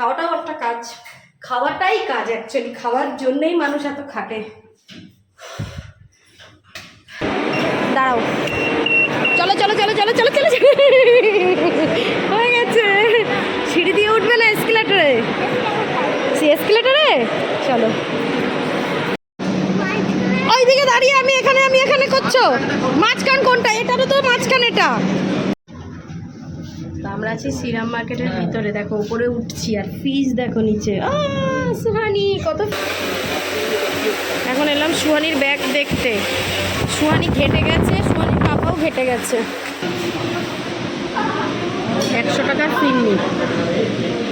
খাওয়াটাও একটা কাজ। খাওয়াটাই কাজ অ্যাকচুয়ালি খাওয়ার জন্যই মানুষ এত খাটে। দাঁড়াও। চলো চলো চলো চলো চলো চলো। হয়ে গেছে। সিঁড়ি দিয়ে উঠবে না এসকেলেটারে সে এসকেলেটারে চলো। ওইদিকে দাঁড়িয়ে আমি এখানে আমি এখানে করছ। মাঝখান কোনটা? এটারও তো মাঝখান এটা। আছি শ্রীরাম মার্কেটের ভিতরে। দেখো, উপরে উঠছি আর ফিজ দেখো নিচে। সুহানি, কত এখন এলাম সুহানির ব্যাগ দেখতে। সুহানি ঘেটে গেছে, সুহানির পাপাও ঘেটে গেছে। একশো টাকার ফিরনি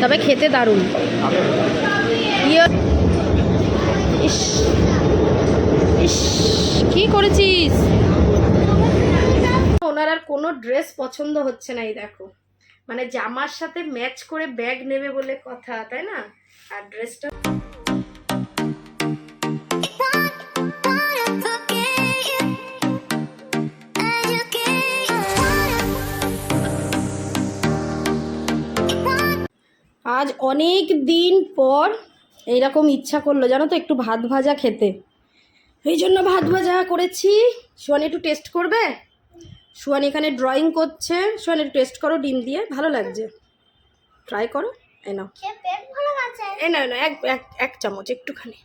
তবে খেতে দারুণ। ইয়ে ইস ইস, কি করেছিস? ওনার আর কোনো ড্রেস পছন্দ হচ্ছে না, এই দেখো। মানে জামার সাথে ম্যাচ করে ব্যাগ নেবে বলে কথা, তাই না? আর ড্রেসটা আজ অনেক দিন পর এইরকম ইচ্ছা করল, জানো তো, একটু ভাত ভাজা খেতে। এই জন্য ভাত ভাজা করেছি। সোয়ানি একটু টেস্ট করবে? সোয়ানি এখানে ড্রয়িং করছে। সোয়ানি একটু টেস্ট করো ডিম দিয়ে। ভালো লাগছে। ট্রাই করো। এ নাও। এ না না এক এক এক চামচ একটুখানি।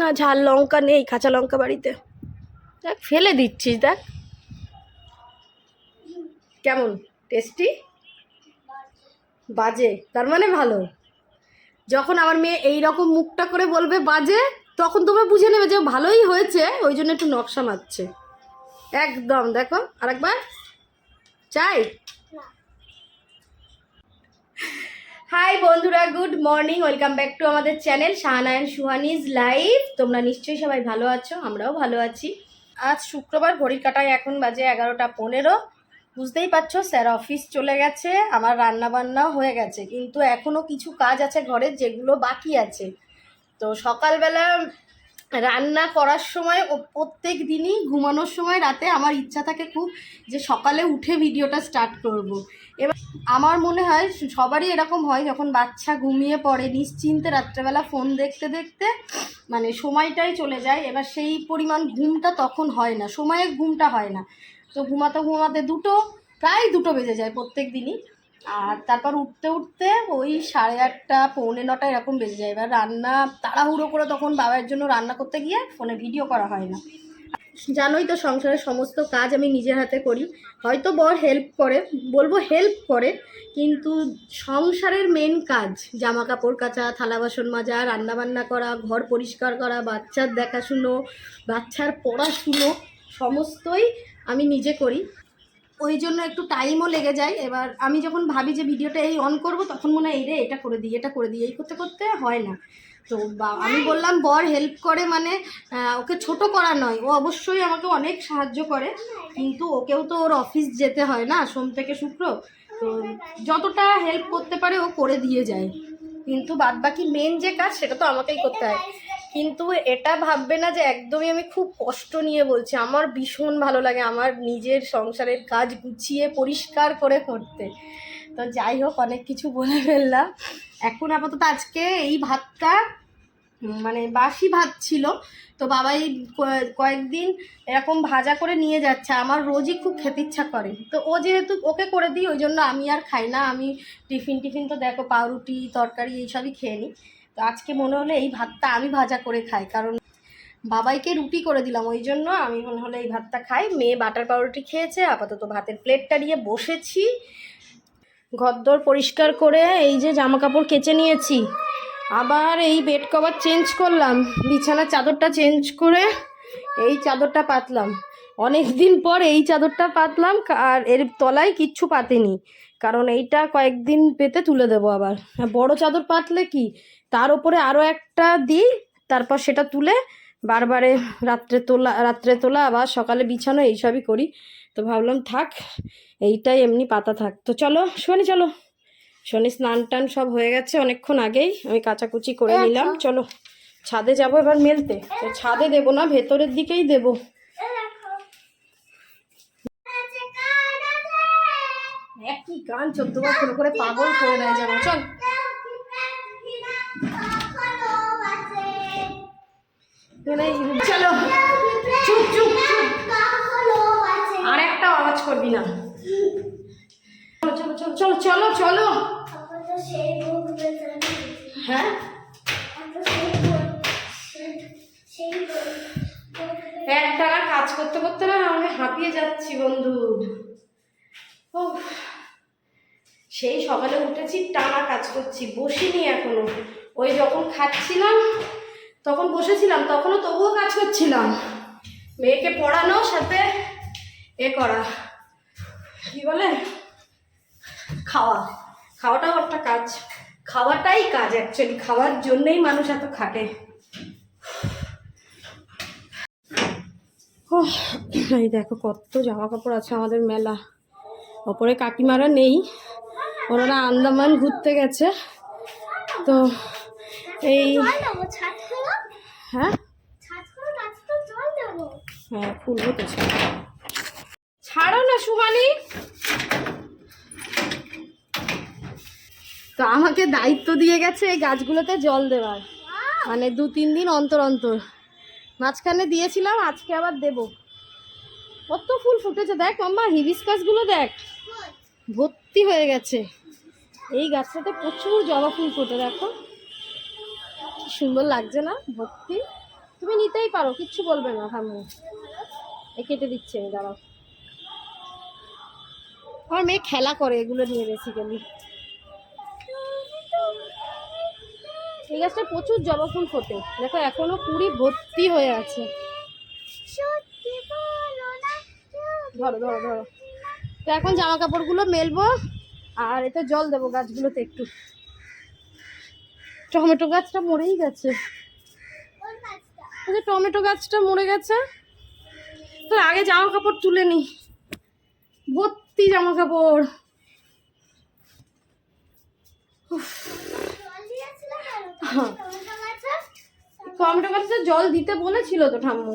না ঝাল লঙ্কা নেই কাঁচা লঙ্কা বাড়িতে। দেখ ফেলে দিচ্ছিস দেখ। কেমন? টেস্টি বাজে। তার মানে ভালো। যখন আমার মেয়ে এই রকম মুখটা করে বলবে বাজে তখন তোমরা বুঝে নেবে যে ভালোই হয়েছে ওই জন্য একটু নকশা মারছে। একদম দেখো আরেকবার। চাই? হাই বন্ধুরা good morning welcome back to আমাদের চ্যানেল শাহানায়ন সুহানিজ লাইভ। তোমরা নিশ্চয়ই সবাই ভালো আছো আমরাও ভালো আছি। আজ শুক্রবার ঘড়ির কাটায় এখন বাজে এগারোটা পনেরো। বুঝতেই পারছ স্যার অফিস চলে গেছে আমার রান্না বান্নাও হয়ে গেছে কিন্তু এখনও কিছু কাজ আছে ঘরের যেগুলো বাকি আছে। তো সকালবেলা রান্না করার সময় প্রত্যেক দিনই ঘুমানোর সময় রাতে আমার ইচ্ছা থাকে খুব যে সকালে উঠে ভিডিওটা স্টার্ট করব। এবার আমার মনে হয় সবারই এরকম হয়, যখন বাচ্চা ঘুমিয়ে পড়ে, নিশ্চিন্তে রাত্রেবেলা ফোন দেখতে দেখতে মানে সময়টাই চলে যায়, এবার সেই পরিমাণ ঘুমটা তখন হয় না সময়ে ঘুমটা হয় না তো ঘুমাতে ঘুমাতে দুটো, প্রায় দুটো বেজে যায় প্রত্যেক দিনই আর তারপর উঠতে উঠতে ওই সাড়ে আটটা, পৌনে নটা এরকম বেজে যায়। এবার রান্না তাড়াহুড়ো করে তখন বাবার জন্য রান্না করতে গিয়ে ফোনে ভিডিও করা হয় না। জানোই তো সংসারের সমস্ত কাজ আমি নিজের হাতে করি। হয়তো বর হেল্প করে, বলব হেল্প করে, কিন্তু সংসারের মেন কাজ জামা কাপড় কাচা, থালা বাসন মাজা, রান্নাবান্না করা, ঘর পরিষ্কার করা, বাচ্চার দেখাশুনো, বাচ্চার পড়াশুনো, সমস্তই আমি নিজে করি। ওই জন্য একটু টাইমও লেগে যায়। এবার আমি যখন ভাবি যে ভিডিওটা এই অন করব, তখন মনে হয়, এই রে, এটা করে দিই, এটা করে দিই। এই করতে করতে হয় না। তো বা আমি বললাম, বর হেল্প করে মানে ওকে ছোট করা নয়। ও অবশ্যই আমাকে অনেক সাহায্য করে। কিন্তু ওকেও তো ওর অফিস যেতে হয় না, সোম থেকে শুক্র। তো যতটা হেল্প করতে পারে, ও করে দিয়ে যায়। কিন্তু বাদ বাকি মেন যে কাজ, সেটা তো আমাকেই করতে হয়। কিন্তু এটা ভাববে না যে একদমই আমি খুব কষ্ট নিয়ে বলছি। আমার ভীষণ ভালো লাগে আমার নিজের সংসারের কাজ গুছিয়ে পরিষ্কার করে করতে। তো যাই হোক, অনেক কিছু বলে ফেললাম। এখন আপাতত আজকে এই ভাতটা মানে বাসি ভাত ছিল। তো বাবাই কয়েকদিন এরকম ভাজা করে নিয়ে যাচ্ছে। আমার রোজই খুব খেতে ইচ্ছা করে। তো ও যেহেতু ওকে করে দিই, ওই জন্য আমি আর খাই না। আমি টিফিন টিফিন তো দেখো, পাউরুটি, তরকারি, এইসবই খেয়ে নিই। তো আজকে মনে হলো এই ভাতটা আমি ভাজা করে খাই, কারণ বাবাইকে রুটি করে দিলাম, ওই জন্য আমি মনে হলো এই ভাতটা খাই। মেয়ে বাটার পাউরুটি খেয়েছে, আপাতত ভাতের প্লেটটা নিয়ে বসেছি। ঘরদোর পরিষ্কার করে এই যে জামা কাপড় কেচে নিয়েছি, আবার এই বেড কভার চেঞ্জ করলাম, বিছানার চাদরটা চেঞ্জ করে এই চাদরটা পাতলাম। অনেক দিন পর এই চাদরটা পাতলাম, আর এর তলায় কিচ্ছু পাতেনি, কারণ এইটা কয়েকদিন পেতে তুলে দেবো আবার। বড় চাদর পাতলে কি? তার উপরে আরও একটা দিই তারপর সেটা তুলে বারবারে রাত্রে তোলা রাত্রে তোলা আবার সকালে বিছানো এইসবই করি। তো ভাবলাম থাক এইটাই এমনি পাতা থাক। তো চলো শোনি চলো। শনি স্নান টান সব হয়ে গেছে অনেকক্ষণ আগেই আমি কাচাকুচি করে নিলাম। চলো ছাদে যাব এবার মেলতে। তো ছাদে দেবো না ভেতরের দিকেই দেবো। একই গান চোদ্দবার করে করে পাগল করে দেয় যেন। চল। চলো। চুপ চুপ আর একটা আওয়াজ করবি না। চলো চলো চলো চলো চলো চলো। হ্যাঁ? একটানা কাজ করতে করতে না আমি হাঁপিয়ে যাচ্ছি বন্ধু। ও সেই সকালে উঠেছি, টানা কাজ করছি, বসিনি এখনও। ওই যখন খাচ্ছিলাম তখন বসেছিলাম, তখনও তবুও কাজ করছিলাম। মেয়েকে পড়ানো, সাথে এ করা। কি বলে? খাওয়া। খাওয়াটাও একটা কাজ। খাওয়াটাই কাজ অ্যাকচুয়ালি খাওয়ার জন্যেই মানুষ এত খাটে। এই দেখো কত জামা কাপড় আছে আমাদের মেলা। ওপরে কাকিমারা নেই, ওনারা আন্দামান ঘুরতে গেছে। তো এই হ্যাঁ? হ্যাঁ খুলবো তো ছাড়ো না সুমানি তো আমাকে দায়িত্ব দিয়ে গেছে এই গাছগুলোতে জল দেওয়ার। মানে দু তিন দিন অন্তর অন্তর। মাঝখানে দিয়েছিলাম আজকে আবার দেব। কত ফুল ফুটেছে দেখ মাম্মা হিবিস্কাসগুলো দেখ। ভর্তি হয়ে গেছে। এই গাছটাতে প্রচুর জবা ফুল ফুটে দেখো। কি সুন্দর লাগছে না ভর্তি। তুমি নিতেই পারো কিচ্ছু বলবে না ঠাম্মু এ কেটে দিচ্ছে আমি দাঁড়াও। আমার মেয়ে খেলা করে এগুলো নিয়ে বেসিক্যালি এই গাছটা প্রচুর জবা ফুল ফোটে। দেখো এখনও কুড়ি ভর্তি হয়ে আছে। ধরো ধরো ধরো। তো এখন জামা কাপড়গুলো মেলবো আর এতে জল দেবো গাছগুলোতে একটু। টমেটো গাছটা মরেই গেছে। টমেটো গাছটা মরে গেছে। তো আগে জামা কাপড় তুলে নি। ভর্তি জামা কাপড়। টমেটো গাছটা জল দিতে বলেছিল তো ঠাম্মু।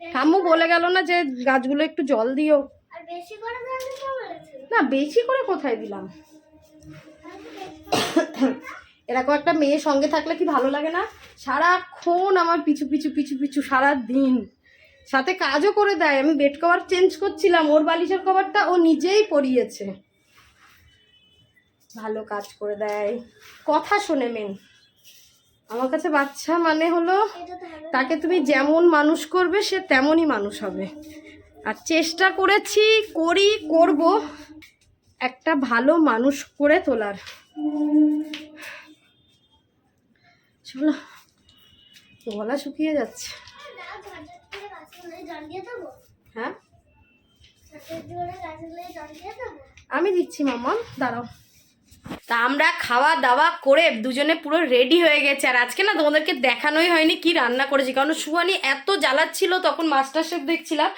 ঠাম্মু বলে গেল না যে গাছগুলো একটু জল দিও। না, বেশি করে কোথায় দিলাম? এরকম একটা মেয়ে সঙ্গে থাকলে কি ভালো লাগে না? সারাক্ষণ আমার পিছু পিছু পিছু পিছু সারা দিন সাথে কাজও করে দেয়। আমি বেড কভার চেঞ্জ করছিলাম। ওর বালিশের কভারটা ও নিজেই পরিয়েছে। ভালো কাজ করে দেয়। কথা শোনে মেন আমার কাছে বাচ্চা মানে হলো, তাকে তুমি যেমন মানুষ করবে, সে তেমনই মানুষ হবে। আর চেষ্টা করেছি, করি, করব। একটা ভালো মানুষ করে তোলার। চলো। গলা শুকিয়ে যাচ্ছে। হ্যাঁ? আমি দিচ্ছি, মামা। দাঁড়াও। তা আমরা খাওয়া দাওয়া করে দুজনে পুরো রেডি হয়ে গেছে। আর আজকে না তোমাদেরকে দেখানোই হয়নি কি রান্না করেছি। কারণ সুহানি এত জ্বালাচ্ছিল তখন মাস্টার শেফ দেখছিলাম।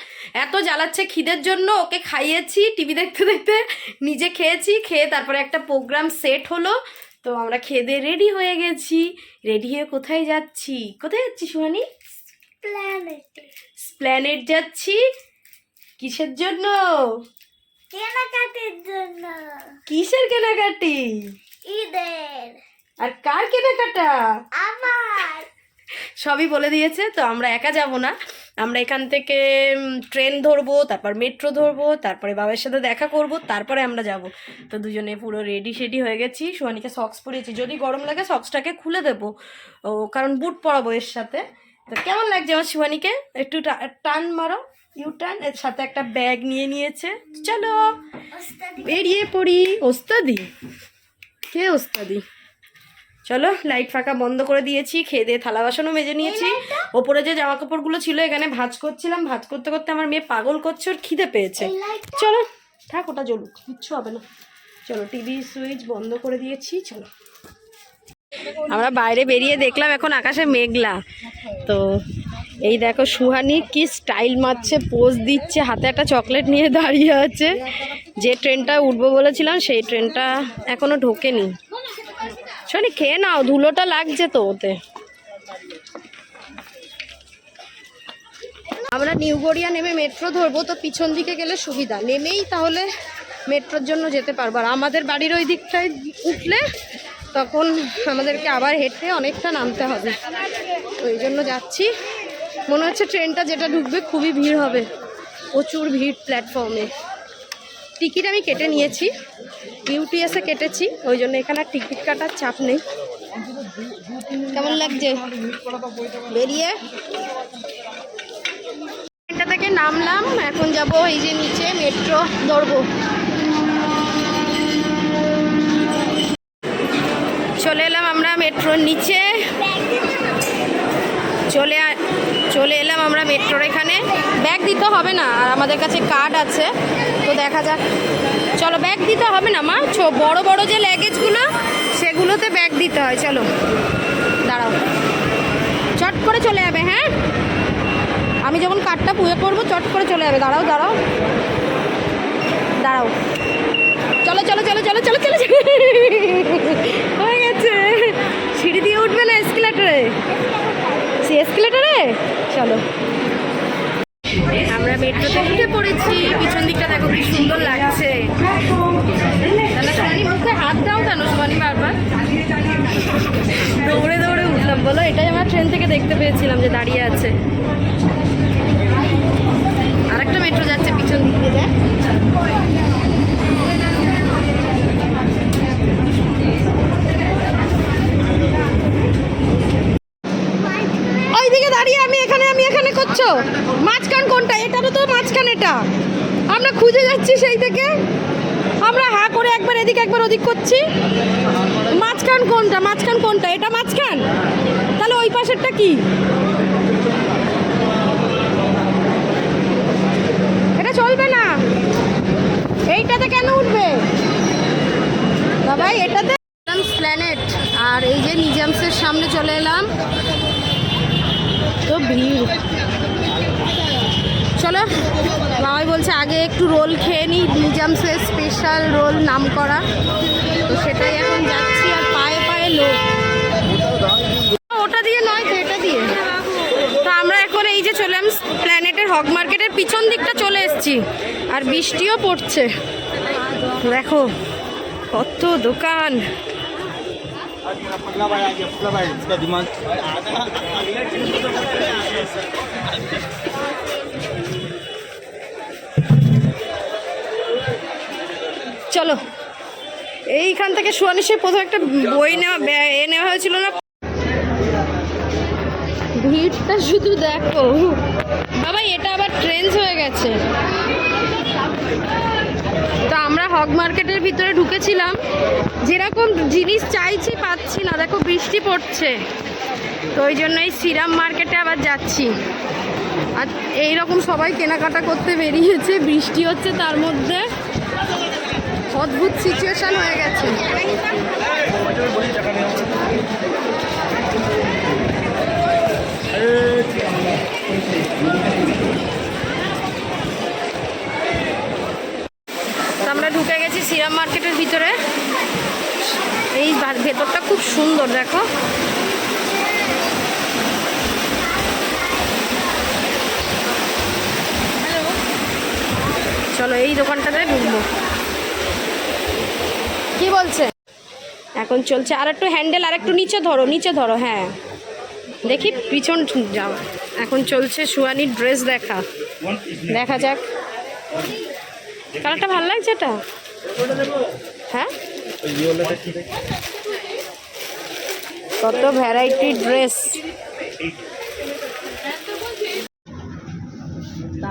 এত জ্বালাচ্ছে খিদের জন্য ওকে খাইয়েছি, টিভি দেখতে দেখতে নিজে খেয়েছি, খেয়ে তারপরে একটা প্রোগ্রাম সেট হলো। তো আমরা খেদে দিয়ে রেডি হয়ে গেছি। রেডি হয়ে কোথায় যাচ্ছি? কোথায় যাচ্ছি সুহানি প্ল্যানেট যাচ্ছি কিসের জন্য? কেনাকাটির জন্য। কিসের কেনাকাটি? ঈদের। আর কার কেনাকাটা? আমার। সবই বলে দিয়েছে তো আমরা একা যাব না। আমরা এখান থেকে ট্রেন ধরবো তারপর মেট্রো ধরবো তারপরে বাবার সাথে দেখা করব তারপরে আমরা যাব। তো দুজনে পুরো রেডি শেডি হয়ে গেছি। সোয়ানিকে সক্স পরিয়েছি। যদি গরম লাগে সক্সটাকে খুলে দেবো। ও কারণ বুট পরাবো এর সাথে। তো কেমন লাগছে আমার শিবানীকে একটু টান মারো। ইউ টার্ন এর সাথে একটা ব্যাগ নিয়ে নিয়েছে। চলো বেরিয়ে পড়ি। ওস্তাদি? কে ওস্তাদি? চলো লাইট ফাঁকা বন্ধ করে দিয়েছি খেয়ে দিয়ে থালা বাসনও মেজে নিয়েছি। ওপরে যে জামা কাপড়গুলো ছিল এখানে ভাজ করছিলাম ভাজ করতে করতে আমার মেয়ে পাগল করছে ওর খিদে পেয়েছে। চলো থাক ওটা জ্বলুক কিচ্ছু হবে না। চলো টিভি সুইচ বন্ধ করে দিয়েছি চলো। আমরা বাইরে বেরিয়ে দেখলাম এখন আকাশে মেঘলা। তো এই দেখো সুহানি কি স্টাইল মারছে পোজ দিচ্ছে হাতে একটা চকলেট নিয়ে দাঁড়িয়ে আছে। যে ট্রেনটা উঠবো বলেছিলাম সেই ট্রেনটা এখনও ঢোকেনি। শোনি, খেয়ে নাও, ধুলোটা লাগছে তো ওতে। আমরা নিউ গড়িয়া নেমে মেট্রো ধরবো, তো পিছন দিকে গেলে সুবিধা। নেমেই তাহলে মেট্রোর জন্য যেতে পারব। আর আমাদের বাড়ির ওই দিকটায় উঠলে তখন আমাদেরকে আবার হেঁটে অনেকটা নামতে হবে। ওই জন্য যাচ্ছি। মনে হচ্ছে ট্রেনটা যেটা ঢুকবে, খুবই ভিড় হবে। প্রচুর ভিড় প্ল্যাটফর্মে টিকিট আমি কেটে নিয়েছি ইউটিএসে কেটেছি, ওই জন্য এখানে টিকিট কাটার চাপ নেই। কেমন লাগছে? বেরিয়ে? ট্রেনটা থেকে নামলাম, এখন যাব এই যে নিচে মেট্রো ধরবো। চলে এলাম আমরা মেট্রোর নিচে। চলে চলে এলাম আমরা মেট্রোর এখানে। ব্যাগ দিতে হবে না, আর আমাদের কাছে কার্ড আছে। তো দেখা যাক। চলো, ব্যাগ দিতে হবে না মা? ছো, বড় বড় যে ল্যাগেজগুলো সেগুলোতে ব্যাগ দিতে হয়। চলো, দাঁড়াও। চট করে চলে যাবে হ্যাঁ? আমি যখন কার্ডটা পুজো করব, চট করে চলে যাবে। দাঁড়াও দাঁড়াও। দাঁড়াও। চলো চলো চলো চলো চলো চলো। হয়ে গেছে। সিঁড়ি দিয়ে উঠবে না এসকেলেটারে সে চলো। আমরা মেট্রোতে উঠে পড়েছি। পিছন দিকটা দেখো কি সুন্দর লাগছে। হাত দাও কেন সোনানি বারবার? দৌড়ে দৌড়ে উঠলাম। বলো, এটাই আমরা ট্রেন থেকে দেখতে পেয়েছিলাম যে দাঁড়িয়ে আছে। আরেকটা মেট্রো যাচ্ছে পিছন দিক। দেখ ওইদিকে দাঁড়িয়ে আমি এখানে আমি করছ মাঝখান কোনটা? এটারও তো মাঝখান এটা। আমরা খুঁজে যাচ্ছি সেই থেকে। আমরা হা করে একবার এদিকে একবার ওদিক করছি। মাঝখান কোনটা? মাঝখান কোনটা? এটা মাঝখান? তাহলে ওই পাশেরটা কি? এটা চলবে না। এইটাতে কেন উঠবে? বাবাই এটাতে প্ল্যানেট আর এই যে নিজামসের সামনে চলে এলাম। তো ভিড়। চলো বাবাই বলছে আগে একটু রোল খেয়ে নিই নিজামসের স্পেশাল রোল নাম করা তো সেটাই এখন যাচ্ছি আর পায়ে পায়ে লোক। ওটা দিয়ে নয় তো, এটা দিয়ে। তো আমরা এখন এই যে চলে প্ল্যানেটের হক মার্কেটের পিছন দিকটা চলে এসেছি। আর বৃষ্টিও পড়ছে। দেখো, কত দোকান। চলো। এইখান থেকে সুয়ানিশের প্রথম একটা বই নেওয়া এ নেওয়া হয়েছিল না? ভিড়টা শুধু দেখো। বাবা, এটা আবার ট্রেন্স হয়ে গেছে। তো আমরা হক মার্কেটের ভিতরে ঢুকেছিলাম। যেরকম জিনিস চাইছি, পাচ্ছি না। দেখো, বৃষ্টি পড়ছে। তো ওই জন্যই সিরাম মার্কেটে আবার যাচ্ছি। আর এইরকম সবাই কেনাকাটা করতে বেরিয়েছে। বৃষ্টি হচ্ছে তার মধ্যে। অদ্ভুত সিচুয়েশন হয়ে গেছে। আমরা ঢুকে গেছি সিরাম মার্কেটের ভিতরে। এই ভেতরটা খুব সুন্দর, দেখো। চলো এই দোকানটাতে ঢুকবো। কি বলছে? এখন চলছে আর একটু হ্যান্ডেল আর একটু নিচে ধরো নিচে ধরো হ্যাঁ। দেখি পিছন যাও। এখন চলছে সুয়ানির ড্রেস দেখা। দেখা যাক। কালারটা ভালো লাগছে এটা? হ্যাঁ? কত ভ্যারাইটি ড্রেস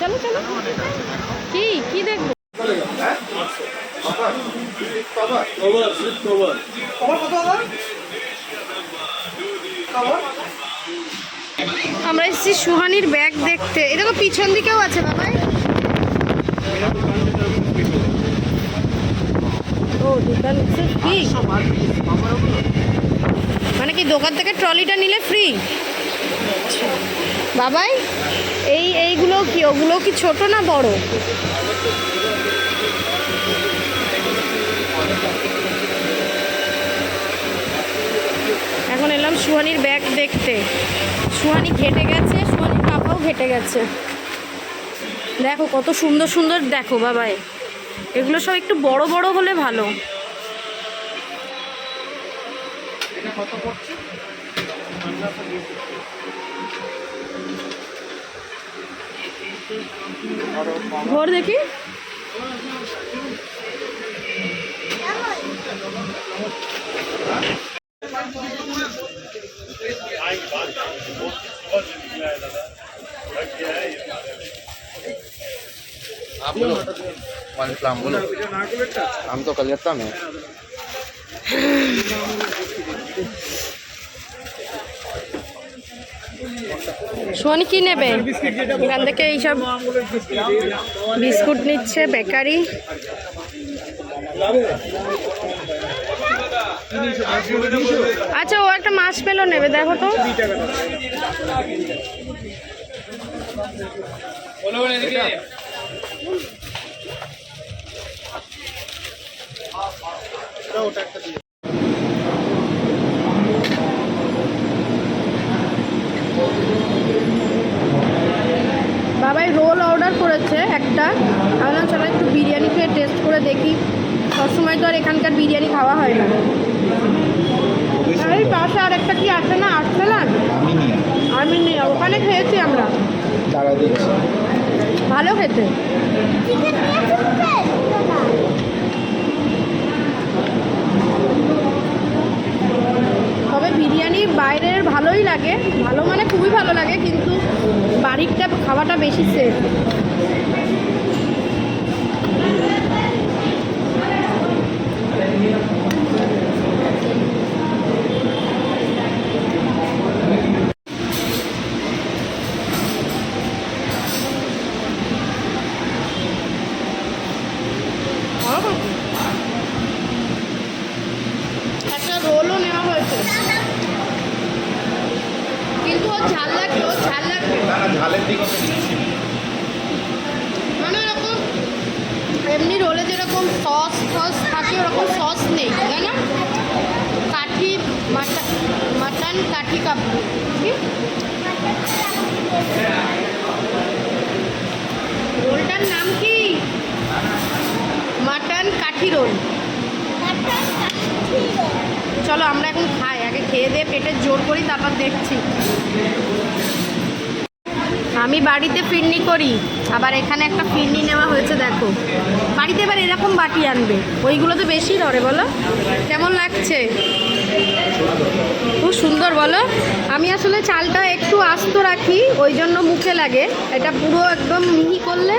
চলো চলো। কি কি দেখব? আমরা এসেছি সুহানির ব্যাগ দেখতে। এটা তো পিছন দিকেও আছে বাবাই ও, দোকান কি কি, দোকান থেকে ট্রলিটা নিলে ফ্রি বাবাই এইগুলো কি, ওগুলো কি ছোট না বড়? এখন এলাম সুহানির ব্যাগ দেখতে। সুহানি ঘেটে গেছে, সুহানির পাপাও ঘেটে গেছে। দেখো কত সুন্দর সুন্দর, দেখো বাবাই। এগুলো সব একটু বড় বড় হলে ভালো। ঘর দেখি आप बोलो वन फ्लाम बोलो हम तो कलकत्ता में সোনি কি নেবে? এখান থেকে এইসব বিস্কুট নিচ্ছে বেকারি। আচ্ছা ও একটা মাছ পেল নেবে, দেখো তো। বাবাই রোল অর্ডার করেছে একটা। আমি বললাম চলো একটু বিরিয়ানি খেয়ে টেস্ট করে দেখি। সবসময় তো আর এখানকার বিরিয়ানি খাওয়া হয় না। এই পাশে আর একটা কি আছে না? আর্টসেলান আমি নেই। ওখানে খেয়েছি আমরা। ভালো খেতে চিকেন নিয়ে ফেলবে তবে বিরিয়ানি বাইরের ভালোই লাগে। ভালো মানে খুবই ভালো লাগে কিন্তু বাড়িরটা খাওয়াটা বেশি সেফ কি রোলটার নাম কি? মাটন কাঠি রোল। চলো আমরা এখন খাই, আগে খেয়ে দিয়ে পেটের জোর করি, তারপর দেখছি। আমি বাড়িতে ফিরনি করি, আবার এখানে একটা ফিরনি নেওয়া হয়েছে, দেখো। বাড়িতে এবার এরকম বাটি আনবে, ওইগুলো তো বেশি ধরে, বলো? কেমন লাগছে? খুব সুন্দর বলো। আমি আসলে চালটা একটু আস্ত রাখি, ওই জন্য মুখে লাগে। এটা পুরো একদম মিহি করলে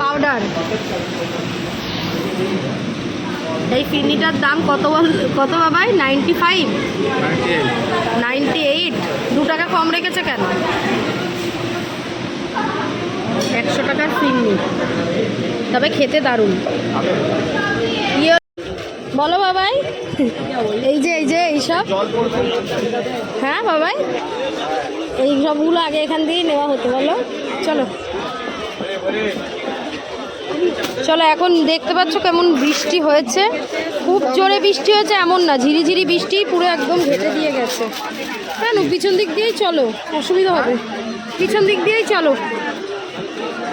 পাউডার এই ফিরনিটার দাম কত কত বাবাই? নাইনটি ফাইভ নাইনটি এইট দু টাকা কম রেখেছে কেন? একশো টাকার ফিরনি তবে খেতে দারুণ। ইয়ে বলো বাবাই। এই যে এই যে এইসব হ্যাঁ বাবাই? এই সবগুলো আগে এখান দিয়েই নেওয়া হতো, বলো। চলো। চলো, এখন দেখতে পাচ্ছ কেমন বৃষ্টি হয়েছে। খুব জোরে বৃষ্টি হয়েছে, এমন না। ঝিরিঝিরি বৃষ্টি পুরো একদম ঘেটে দিয়ে গেছে। কেন? পিছন দিক দিয়েই চলো, অসুবিধা হবে। পিছন দিক দিয়েই চলো।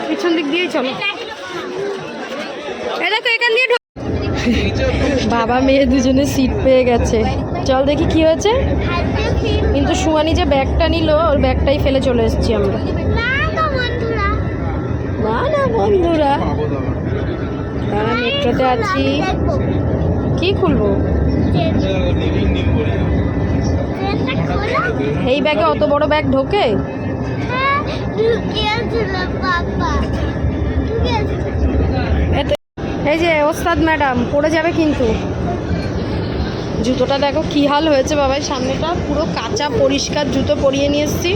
পিছন দিক দিয়েই চলো। এটা তো এখান দিয়ে বাবা মেয়ে দুজনে সিট পেয়ে গেছে। চল দেখি কি হয়েছে। কিন্তু সুয়ানি যে ব্যাগটা নিল ওর ব্যাগটাই ফেলে চলে এসেছি আমরা। না বন্ধুরা না বন্ধুরা। তারা মেট্রোতে আছি। কি খুলবো? এই ব্যাগে অত বড় ব্যাগ ঢোকে? হ্যাঁ এই যে ওস্তাদ ম্যাডাম, পড়ে যাবে কিন্তু। জুতোটা দেখো কি হাল হয়েছে বাবাই, সামনেটা পুরো কাঁচা পরিষ্কার জুতো পরিয়ে নিয়ে এসছি।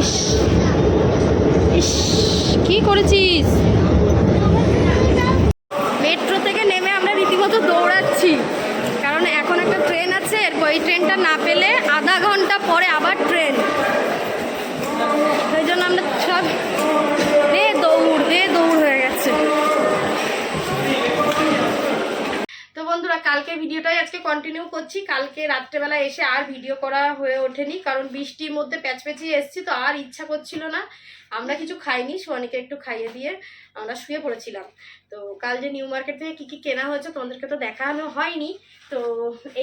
ইস ইস, কি করেছিস? মেট্রো থেকে নেমে আমরা রীতিমতো দৌড়াচ্ছি। কারণ এখন একটা ট্রেন আছে, এরপর এই ট্রেনটা না পেলে কালকে ভিডিওটাই আজকে কন্টিনিউ করছি। কালকে রাত্রেবেলা এসে আর ভিডিও করা হয়ে ওঠেনি, কারণ বৃষ্টির মধ্যে প্যাচপ্যাচিয়ে এসেছি, তো আর ইচ্ছা করছিল না। আমরা কিছু খাইনি সোয়ানিকে একটু খাইয়ে দিয়ে আমরা শুয়ে পড়েছিলাম। তো কাল যে নিউ মার্কেট থেকে কী কী কেনা হয়েছে তোমাদেরকে তো দেখানো হয়নি। তো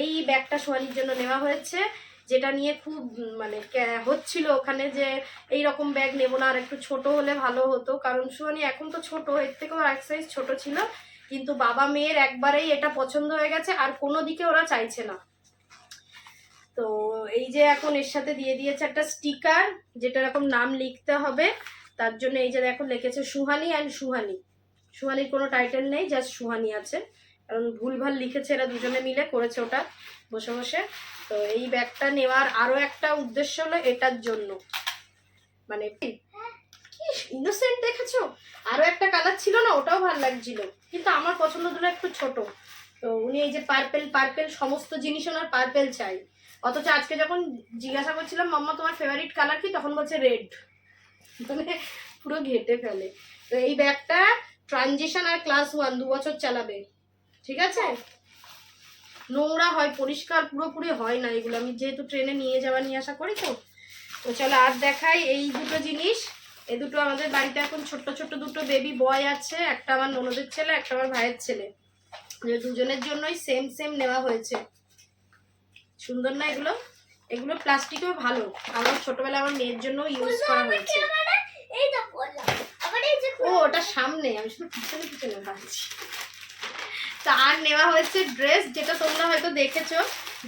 এই ব্যাগটা সোয়ানির জন্য নেওয়া হয়েছে, যেটা নিয়ে খুব মানে হচ্ছিল ওখানে যে এই রকম ব্যাগ নেব না, আর একটু ছোট হলে ভালো হতো। কারণ সোয়ানি এখন তো ছোট, এর থেকেও এক সাইজ ছোট ছিল। কিন্তু বাবা মেয়ের একবারেই এটা পছন্দ হয়ে গেছে, আর কোনো দিকে ওরা চাইছে না। তো এই যে এখন এর সাথে দিয়ে দিয়েছে একটা স্টিকার যেটা এরকম নাম লিখতে হবে। তার জন্য এই যে এখন লিখেছে সুহানি অ্যান্ড সুহানি। সুহানির কোনো টাইটেল নেই জাস্ট সুহানি আছে। কারণ ভুলভাল লিখেছে এরা দুজনে মিলে, করেছে ওটা বসে বসে। তো এই ব্যাগটা নেওয়ার আরও একটা উদ্দেশ্য হলো এটার জন্য। মানে কি? ইনোসেন্ট দেখেছ? আরও একটা কালার ছিল না, ওটাও ভালো লাগছিল। কিন্তু আমার পছন্দ হলো একটু ছোট। তো উনি এই যে পার্পেল পার্পেল সমস্ত জিনিস ওনার পার্পেল চাই। অথচ আজকে যখন জিজ্ঞাসা করছিলাম, মাম্মা, তোমার ফেভারিট কালার কি? তখন বলছে রেড মানে পুরো ঘেটে ফেলে। তো এই ব্যাগটা ট্রানজিশন আর ক্লাস ওয়ান দু বছর চালাবে। ঠিক আছে? নোংরা হয়, পরিষ্কার, পুরোপুরি হয় না এগুলো। আমি যেহেতু ট্রেনে নিয়ে যাওয়া নিয়ে আসা করি তো। তো চলো আর দেখাই এই দুটো জিনিস। এই দুটো আমাদের বাড়িতে এখন ছোট্ট ছোট্ট দুটো বেবি বয় আছে একটা আমার ননদের ছেলে একটা আমার ভাইয়ের ছেলে। যে দুজনের জন্যই সেম সেম নেওয়া হয়েছে। সুন্দর না এগুলো? এগুলো প্লাস্টিকও ভালো। আমার ছোটবেলায় আমার মেয়ের জন্য ইউজ করা হয়েছে। ও ওটা সামনে। আমি শুধু পিছনে পিছনে ভাবছি। তা আর নেওয়া হয়েছে ড্রেস যেটা তোমরা হয়তো দেখেছ।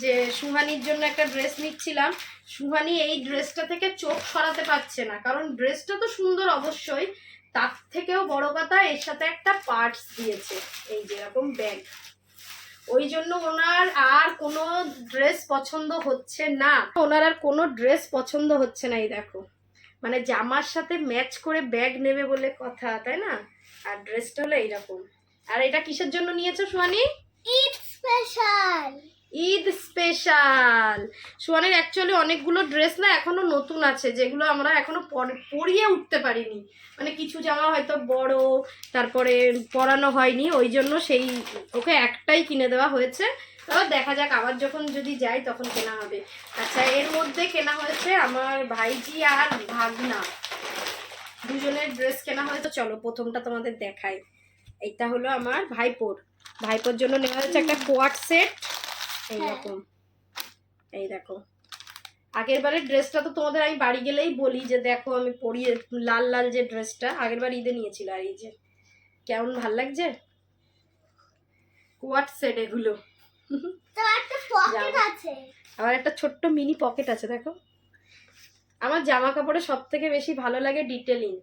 যে সুহানির জন্য একটা ড্রেস নিচ্ছিলাম, সুহানি এই ড্রেসটা থেকে চোখ সরাতে পারছে না। কারণ ড্রেসটা তো সুন্দর অবশ্যই, তার থেকেও বড় কথা এর সাথে একটা পার্টস দিয়েছে, এই যেরকম ব্যাগ ওই জন্য ওনার আর কোনো ড্রেস পছন্দ হচ্ছে না। ওনার আর কোনো ড্রেস পছন্দ হচ্ছে না, এই দেখো। মানে জামার সাথে ম্যাচ করে ব্যাগ নেবে বলে কথা, তাই না? আর ড্রেসটা হলো এইরকম। আর এটা কিসের জন্য নিয়েছো সোয়ানি স্পেশাল ঈদ স্পেশাল সোয়ানের অ্যাকচুয়ালি অনেকগুলো ড্রেস না এখনও নতুন আছে, যেগুলো আমরা এখনও পর- পরিয়ে উঠতে পারিনি। মানে কিছু জামা হয়তো বড়, তারপরে পরানো হয়নি, ওই জন্য সেই ওকে একটাই কিনে দেওয়া হয়েছে। তারপর দেখা যাক, আবার যখন যদি যাই তখন কেনা হবে। আচ্ছা এর মধ্যে কেনা হয়েছে আমার ভাইজি আর ভাগনা। দুজনের ড্রেস কেনা হয়তো চলো, প্রথমটা তোমাদের দেখাই। এইটা হলো আমার ভাইপোর। ভাইপোর জন্য নেওয়া হয়েছে একটা কোয়াট সেট। এইরকম। এই দেখো। আগের বারের ড্রেসটা তো তোমাদের আমি বাড়ি গেলেই বলি যে দেখো আমি পরিয়ে লাল লাল যে ড্রেসটা আগের বার ঈদে নিয়েছিল। আর এই যে কেমন ভালো লাগছে? কোয়াট সেট এগুলো? তো একটা ছোট্ট মিনি পকেট আছে দেখো। আমার জামা কাপড়ে সব থেকে বেশি ভালো লাগে ডিটেলিং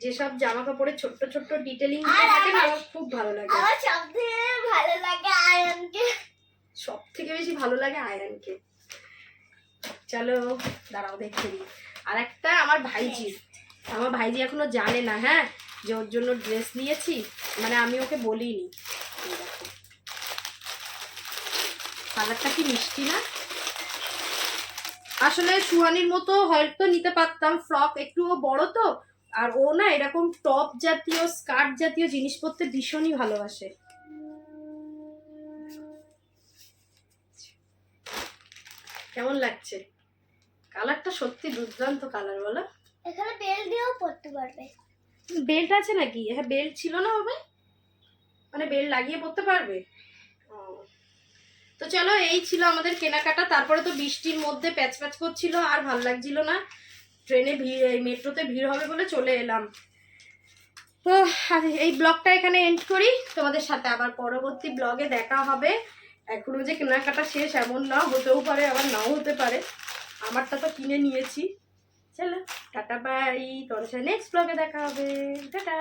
যেসব জামা কাপড়ে ছোট্ট ছোট্ট ডিটেলিং থাকে না আমার- আমার খুব ভালো লাগে। আমার সবথেকে ভালো লাগে আয়নকে সব থেকে বেশি ভালো লাগে আয়রনকে চলো, দাঁড়াও দেখে দিই। আর একটা আমার ভাইজি। আমার ভাইজি এখনও জানে না হ্যাঁ? যে ওর জন্য ড্রেস নিয়েছি মানে আমি ওকে বলিনি। কালারটা কি মিষ্টি না? আসলে সুহানির মতো হয়তো নিতে পারতাম, ফ্রক একটু বড় তো। আর ও না এরকম টপ জাতীয়, স্কার্ট জাতীয় জিনিস পরতে ভীষণই ভালোবাসে। কেমন লাগছে? কালারটা সত্যি দুর্দান্ত কালার বলো। এখানে বেল দিয়েও পড়তে পারবে। বেল্ট আছে নাকি? হ্যাঁ বেল্ট ছিল না বাবা মানে বেল্ট লাগিয়ে পড়তে পারবে। তো চলো এই ছিল আমাদের কেনাকাটা। তারপরে তো বৃষ্টির মধ্যে প্যাচ প্যাচ করছিল আর ভালো লাগছিল না। ট্রেনে ভিড় এই মেট্রোতে ভিড় হবে বলে চলে এলাম। তো এই ব্লগটা এখানে এন্ড করি। তোমাদের সাথে আবার পরবর্তী ব্লগে দেখা হবে। এখনও যে কেনাকাটা শেষ, এমন না, হতেও পারে, আবার নাও হতে পারে। আমারটা তো কিনে নিয়েছি। চলো, টাটা, বাই। তোমার সাথে নেক্সট ব্লগে দেখা হবে। টাটা!